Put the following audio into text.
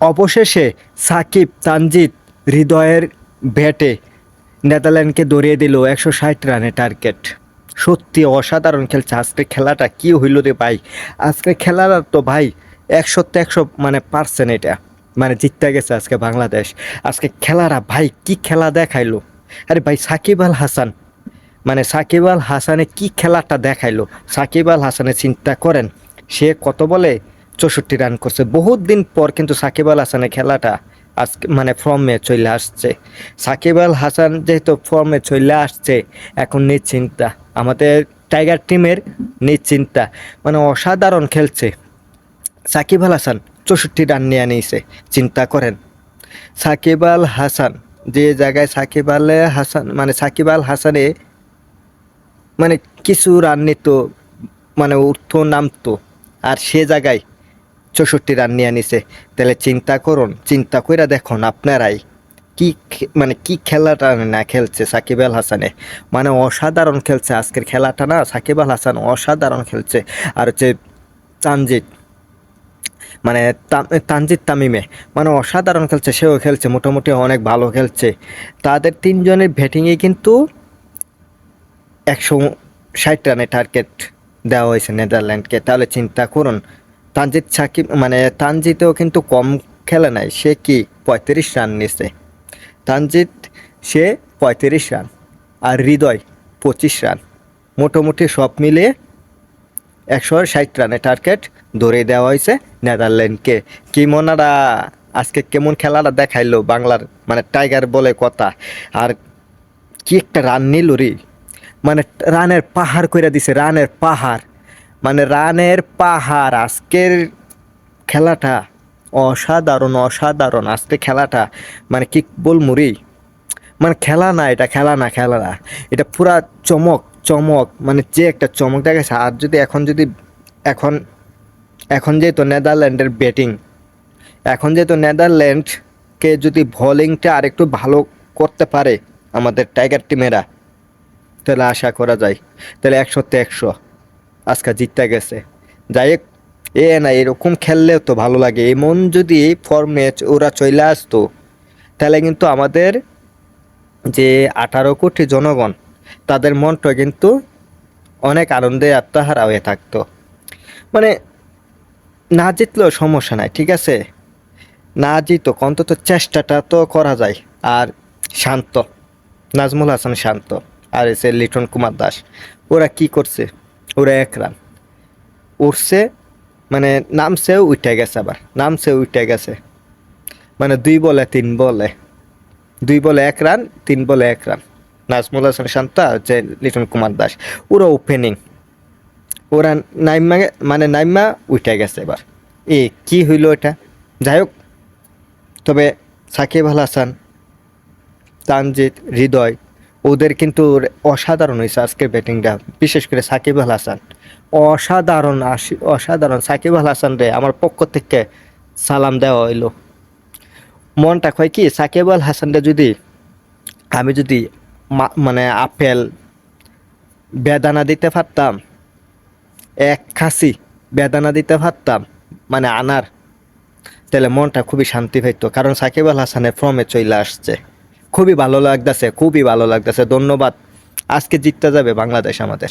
অবশেষে সাকিব তানজিদ হৃদয়ের ব্যাটে নেদারল্যান্ডকে দৌড়িয়ে দিল একশো ষাট রানে টার্গেট। সত্যি অসাধারণ খেলছে। আজকে খেলাটা কি হইল রে ভাই? আজকে খেলাটা তো ভাই একশোতে একশো মানে পারছেন এটা। মানে জিততে গেছে আজকে বাংলাদেশ। আজকে খেলারা ভাই কি খেলা দেখাইলো? আরে ভাই সাকিব আল হাসান। মানে সাকিব আল হাসানে কি খেলাটা দেখাইলো? সাকিব আল হাসানে চিন্তা করেন, সে কত বলে চৌষট্টি রান করছে। বহুত দিন পর কিন্তু সাকিব আল হাসানের খেলাটা আজকে মানে ফর্মে চলে আসছে। সাকিব আল হাসান যেহেতু ফর্মে চলে আসছে, এখন নিশ্চিন্তা। আমাদের টাইগার টিমের নিশ্চিন্তা। মানে অসাধারণ খেলছে। সাকিব আল হাসান চৌষট্টি রান নিয়ে নিয়েছে, চিন্তা করেন। সাকিব আল হাসান, যে জায়গায় সাকিব আল হাসান মানে সাকিব আল হাসানে মানে কিছু রান নিত মানে উঠতো নামতো। আর সে জায়গায় চৌষট্টি রান নিয়ে নিছে। তাহলে চিন্তা করুন, চিন্তা করে দেখুন আপনারাই কি মানে কি খেলাটা না খেলছে সাকিব আল হাসানে। মানে অসাধারণ খেলছে আজকের খেলাটা না, সাকিব আল হাসান অসাধারণ খেলছে। আর হচ্ছে তানজিৎ মানে তানজিদ তামিমে মানে অসাধারণ খেলছে, সেও খেলছে, মোটামুটি অনেক ভালো খেলছে। তাদের তিনজনের ব্যাটিংয়ে কিন্তু একশো ষাট রানের টার্গেট দেওয়া হয়েছে নেদারল্যান্ডকে। তাহলে চিন্তা করুন তানজিদ সাকিব মানে তানজিতেও কিন্তু কম খেলে নাই, সে কি পঁয়ত্রিশ রান নিছে? তানজিদ, সে পঁয়ত্রিশ রান আর হৃদয় পঁচিশ রান। মোটামুটি সব মিলিয়ে একশো ষাট রানের টার্গেট ধরে দেওয়া হয়েছে নেদারল্যান্ডকে। কি মনারা আজকে কেমন খেলাটা দেখাইলো বাংলার মানে টাইগার বলে কথা। আর কি একটা রান নিল রে। মানে রানের পাহাড় করে দিছে, রানের পাহাড়। মানে রানের পাহাড়। আজকের খেলাটা অসাধারণ অসাধারণ। আজকে খেলাটা মানে কি বল মুড়ি মানে খেলা না এটা, খেলা না খেলা না। এটা পুরা চমক চমক। মানে যে একটা চমক দেখাচ্ছে আর যদি এখন যদি, এখন এখন যেহেতু নেদারল্যান্ডের ব্যাটিং, এখন যেহেতু নেদারল্যান্ডকে যদি বোলিংটা আরেকটু ভালো করতে পারে আমাদের টাইগার টিমেরা, তাহলে আশা করা যায়। তাহলে একশোতে একশো। আজকে জিততে গেছে। যাই হোক, এ না, এরকম খেললেও তো ভালো লাগে। এমন যদি ফরম্যাচ ওরা চলে আসতো, তাহলে কিন্তু আমাদের যে আঠারো কোটি জনগণ, তাদের মনটা কিন্তু অনেক আনন্দে আত্মহারা হয়ে থাকতো। মানে না জিতলেও সমস্যা নাই, ঠিক আছে? না জিতুক, অন্তত চেষ্টাটা তো করা যায়। আর শান্ত, নাজমুল হাসান শান্ত, আর এসে লিটন কুমার দাস, ওরা কি করছে? ওরা এক রান। উঠছে মানে নামছেও উঠে গেছে আবার। নামছে, উঠে গেছে। মানে দুই বলে, তিন বলে। দুই বলে এক রান, তিন বলে এক রান। নাজমুল হাসান শান্ত হচ্ছে লিটন কুমার দাস, ওরা ওপেনিং ওরা নাইমা মানে নাইমা উঠে গেছে এবার। এ, কি হইল এটা? যাই হোক, তবে সাকিব আল হাসান তানজিৎ হৃদয় ওদের কিন্তু অসাধারণ হয়েছে আজকের ব্যাটিংটা বিশেষ করে সাকিব আল হাসান। অসাধারণ অসাধারণ। সাকিব আল হাসান রে, আমার পক্ষ থেকে সালাম দেওয়া হইল। মনটা কয় কি, সাকিব আল হাসানটা যদি, আমি যদি মানে আপেল, বেদানা দিতে পারতাম, এক খাসি বেদানা দিতে পারতাম মানে আনার, তাহলে মনটা খুবই শান্তি পাইতো কারণ সাকিব আল হাসানের ফর্মে চলে আসছে। খুবই ভালো লাগতেছে খুবই ভালো লাগতেছে। ধন্যবাদ। আজকে জিততে যাবে বাংলাদেশ আমাদের।